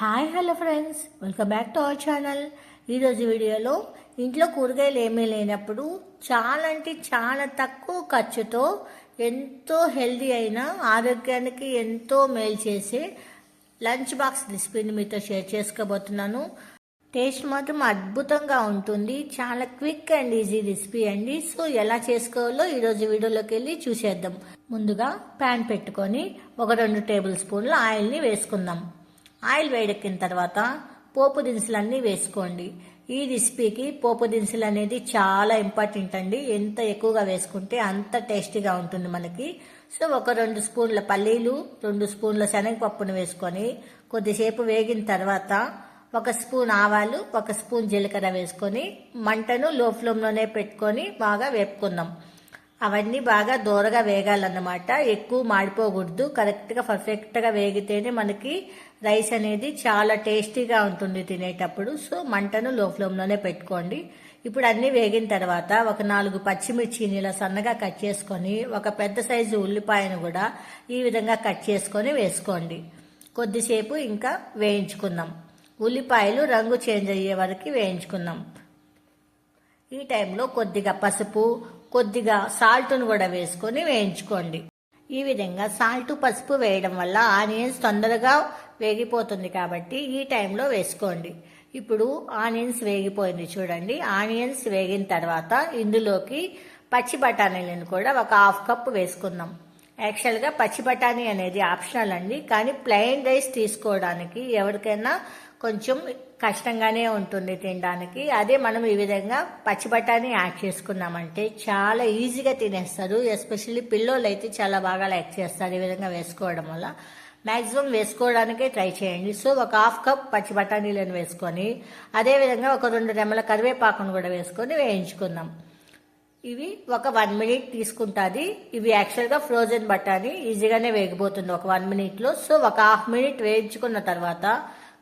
Hi hello friends. Welcome back to our channel. ఈరోజు వీడియోలో ఇంట్లో కూరగాయలు ఏమీ లేనప్పుడు చాలా అంటే చాలా తక్కువ ఖర్చుతో ఎంతో హెల్దీ అయిన ఆరోగ్యానికి ఎంతో మేలు చేసే లంచ్ బాక్స్ రెసిపీని మీతో షేర్ చేసుకోబోతున్నాను. టేస్ట్ మాత్రం అద్భుతంగా ఉంటుంది. చాలా క్విక్ అండ్ ఈజీ రెసిపీ అండి. సో ఎలా చేసుకోవాలో ఈరోజు వీడియోలోకి వెళ్ళి చూసేద్దాం. ముందుగా ప్యాన్ పెట్టుకొని ఒక రెండు టేబుల్ స్పూన్ల ఆయిల్ని వేసుకుందాం. ఆయిల్ వేడెక్కిన తర్వాత పోపు దినుసులన్నీ వేసుకోండి. ఈ రెసిపీకి పోపు దినుసులు అనేది చాలా ఇంపార్టెంట్ అండి. ఎంత ఎక్కువగా వేసుకుంటే అంత టేస్టీగా ఉంటుంది మనకి. సో ఒక రెండు స్పూన్ల పల్లీలు రెండు స్పూన్ల శనగపప్పును వేసుకొని కొద్దిసేపు వేగిన తర్వాత ఒక స్పూన్ ఆవాలు ఒక స్పూన్ జీలకర్ర వేసుకొని మంటను లో ఫ్లేమ్లోనే పెట్టుకొని బాగా వేపుకుందాం. అవన్నీ బాగా దూరగా వేగాలన్నమాట. ఎక్కువ మాడిపోకూడదు. కరెక్ట్గా పర్ఫెక్ట్గా వేగితేనే మనకి రైస్ అనేది చాలా టేస్టీగా ఉంటుంది తినేటప్పుడు. సో మంటను లో ఫ్లేమ్లోనే పెట్టుకోండి. ఇప్పుడు అన్నీ వేగిన తర్వాత ఒక నాలుగు పచ్చిమిర్చిని ఇలా సన్నగా కట్ చేసుకొని ఒక పెద్ద సైజు ఉల్లిపాయను కూడా ఈ విధంగా కట్ చేసుకొని వేసుకోండి. కొద్దిసేపు ఇంకా వేయించుకుందాం. ఉల్లిపాయలు రంగు చేంజ్ అయ్యే వరకు వేయించుకుందాం. ఈ టైంలో కొద్దిగా పసుపు కొద్దిగా సాల్ట్ను కూడా వేసుకొని వేయించుకోండి. ఈ విధంగా సాల్ట్ పసుపు వేయడం వల్ల ఆనియన్స్ తొందరగా వేగిపోతుంది కాబట్టి ఈ టైంలో వేసుకోండి. ఇప్పుడు ఆనియన్స్ వేగిపోయింది చూడండి. ఆనియన్స్ వేగిన తర్వాత ఇందులోకి పచ్చి బఠానీలను కూడా ఒక హాఫ్ కప్ వేసుకుందాం. యాక్చువల్గా పచ్చి బఠానీ అనేది ఆప్షనల్ అండి. కానీ ప్లెయిన్ రైస్ తీసుకోవడానికి ఎవరికైనా కొంచెం కష్టంగానే ఉంటుంది తినడానికి. అదే మనం ఈ విధంగా పచ్చి బఠానీ యాడ్ చేసుకున్నామంటే చాలా ఈజీగా తినేస్తారు. ఎస్పెషల్లీ పిల్లోళ్ళు అయితే చాలా బాగా లైక్ చేస్తారు ఈ విధంగా వేసుకోవడం వల్ల. మ్యాక్సిమం వేసుకోవడానికే ట్రై చేయండి. సో ఒక హాఫ్ కప్ పచ్చి బఠానీలను వేసుకొని అదేవిధంగా ఒక రెండు రెమ్మల కరివేపాకును కూడా వేసుకొని వేయించుకుందాం. ఇవి ఒక వన్ మినిట్ తీసుకుంటుంది. ఇవి యాక్చువల్గా ఫ్రోజన్ బఠానీ ఈజీగానే వేగిపోతుంది ఒక వన్ మినిట్లో. సో ఒక హాఫ్ మినిట్ వేయించుకున్న తర్వాత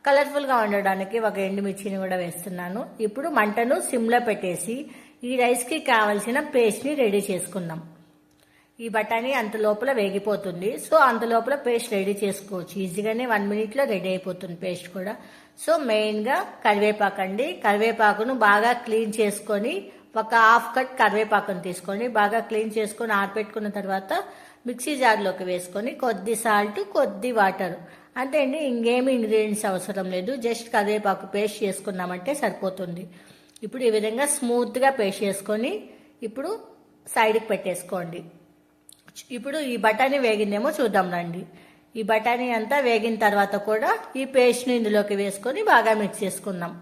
కలర్ఫుల్గా ఉండడానికి ఒక ఎండుమిర్చిని కూడా వేస్తున్నాను. ఇప్పుడు మంటను సిమ్లో పెట్టేసి ఈ రైస్కి కావలసిన పేస్ట్ని రెడీ చేసుకుందాం. ఈ బఠానీ అంత లోపల వేగిపోతుంది. సో అంత లోపల పేస్ట్ రెడీ చేసుకోవచ్చు. ఈజీగానే వన్ మినిట్లో రెడీ అయిపోతుంది పేస్ట్ కూడా. సో మెయిన్గా కరివేపాకు అండి కరివేపాకును బాగా క్లీన్ చేసుకొని ఒక హాఫ్ కట్ కరివేపాకును తీసుకొని బాగా క్లీన్ చేసుకొని ఆరపెట్టుకున్న తర్వాత మిక్సీ జార్లోకి వేసుకొని కొద్ది సాల్ట్ కొద్ది వాటర్ అంతే అండి ఇంకేమి ఇంగ్రీడియంట్స్ అవసరం లేదు. జస్ట్ కరివేపాకు పేస్ట్ చేసుకున్నామంటే సరిపోతుంది. ఇప్పుడు ఈ విధంగా స్మూత్గా పేస్ట్ చేసుకొని ఇప్పుడు సైడ్కి పెట్టేసుకోండి. ఇప్పుడు ఈ బఠానీ వేగిందేమో చూద్దాం రండి. ఈ బఠానీ అంతా వేగిన తర్వాత కూడా ఈ పేస్ట్ని ఇందులోకి వేసుకొని బాగా మిక్స్ చేసుకుందాం.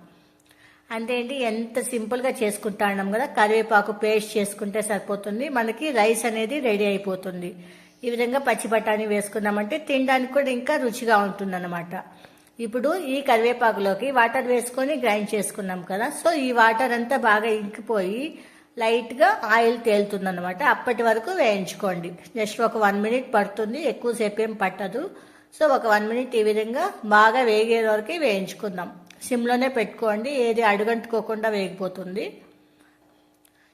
అంతే ఏంటి? ఎంత సింపుల్గా చేసుకుంటాం కదా? కరివేపాకు పేస్ట్ చేసుకుంటే సరిపోతుంది. మనకి రైస్ అనేది రెడీ అయిపోతుంది. ఈ విధంగా పచ్చి బఠానీ వేసుకున్నామంటే తినడానికి కూడా ఇంకా రుచిగా ఉంటుందన్నమాట. ఇప్పుడు ఈ కరివేపాకులోకి వాటర్ వేసుకొని గ్రైండ్ చేసుకున్నాం కదా? సో ఈ వాటర్ అంతా బాగా ఇంకిపోయి లైట్గా ఆయిల్ తేలుతుందన్నమాట. అప్పటి వరకు వేయించుకోండి. జస్ట్ ఒక వన్ మినిట్ పడుతుంది. ఎక్కువసేపు ఏం పట్టదు. సో ఒక వన్ మినిట్ ఈ విధంగా బాగా వేగే వరకు వేయించుకుందాం. సిమ్లోనే పెట్టుకోండి ఏది అడుగంటుకోకుండా వేగిపోతుంది.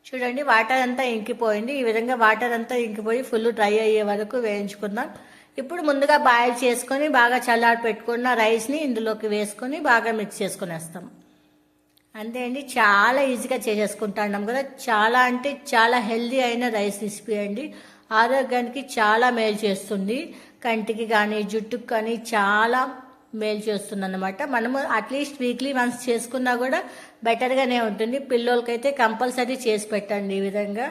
చూడండి వాటర్ అంతా ఇంకిపోయింది. ఈ విధంగా వాటర్ అంతా ఇంకిపోయి ఫుల్ డ్రై అయ్యే వరకు వేయించుకుందాం. ఇప్పుడు ముందుగా బాయిల్ చేసుకొని బాగా చల్లారి పెట్టుకున్న రైస్ని ఇందులోకి వేసుకొని బాగా మిక్స్ చేసుకునేస్తాం. అంతే అండి చాలా ఈజీగా చేసేసుకుంటున్నాం కదా. చాలా అంటే చాలా హెల్దీ అయిన రైస్ రెసిపీ అండి. ఆరోగ్యానికి చాలా మేలు చేస్తుంది. కంటికి కానీ జుట్టుకు కానీ చాలా మేలు చేస్తుందన్నమాట. మనము అట్లీస్ట్ వీక్లీ వన్స్ చేసుకున్నా కూడా బెటర్గానే ఉంటుంది. పిల్లలకైతే కంపల్సరీ చేసి పెట్టండి ఈ విధంగా.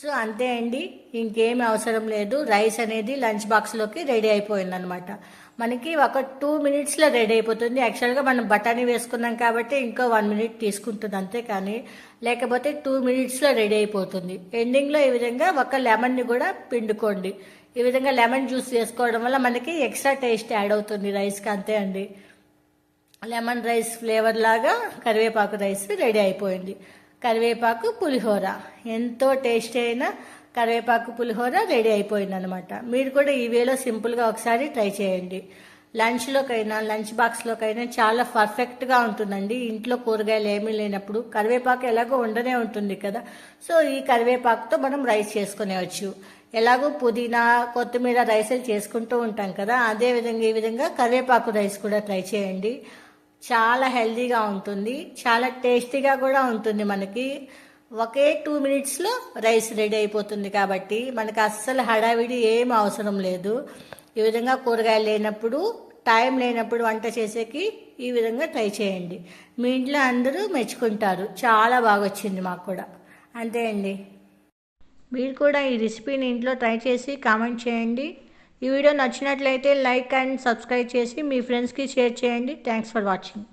సో అంతే అండి. ఇంకేం అవసరం లేదు. రైస్ అనేది లంచ్ బాక్స్లోకి రెడీ అయిపోయిందనమాట మనకి ఒక టూ మినిట్స్లో రెడీ అయిపోతుంది. యాక్చువల్గా మనం బఠానీ వేసుకున్నాం కాబట్టి ఇంకో వన్ మినిట్ తీసుకుంటుంది అంతే కానీ లేకపోతే టూ మినిట్స్లో రెడీ అయిపోతుంది. ఎండింగ్లో ఈ విధంగా ఒక లెమన్ని కూడా పిండుకోండి. ఈ విధంగా లెమన్ జ్యూస్ చేసుకోవడం వల్ల మనకి ఎక్స్ట్రా టేస్ట్ యాడ్ అవుతుంది రైస్కి. అంతే అండి. లెమన్ రైస్ ఫ్లేవర్ లాగా కరివేపాకు రైస్ రెడీ అయిపోయింది. కరివేపాకు పులిహోర. ఎంతో టేస్ట్ అయిన కరివేపాకు పులిహోర రెడీ అయిపోయింది అనమాట మీరు కూడా ఈ వేలో సింపుల్గా ఒకసారి ట్రై చేయండి. లంచ్లోకైనా లంచ్ బాక్స్లోకైనా చాలా పర్ఫెక్ట్గా ఉంటుందండి. ఇంట్లో కూరగాయలు ఏమీ లేనప్పుడు కరివేపాకు ఎలాగో ఉండనే ఉంటుంది కదా. సో ఈ కరివేపాకుతో మనం రైస్ చేసుకునేవచ్చు. ఎలాగో పుదీనా కొత్తిమీర రైసులు చేసుకుంటూ ఉంటాం కదా. అదే విధంగా ఈ విధంగా కరివేపాకు రైస్ కూడా ట్రై చేయండి. చాలా హెల్దీగా ఉంటుంది. చాలా టేస్టీగా కూడా ఉంటుంది మనకి. ఒకే టూ మినిట్స్లో రైస్ రెడీ అయిపోతుంది కాబట్టి మనకు అస్సలు హడావిడి ఏం అవసరం లేదు. ఈ విధంగా కూరగాయలు లేనప్పుడు టైం లేనప్పుడు వంట చేసేకి ఈ విధంగా ట్రై చేయండి. మీ ఇంట్లో అందరూ మెచ్చుకుంటారు. చాలా బాగా వచ్చింది మాకు కూడా. అంతే అండి. మీరు కూడా ఈ రెసిపీని ఇంట్లో ట్రై చేసి కామెంట్ చేయండి. ఈ వీడియో నచ్చినట్లయితే లైక్ అండ్ సబ్స్క్రైబ్ చేసి మీ ఫ్రెండ్స్కి షేర్ చేయండి. Thanks for watching.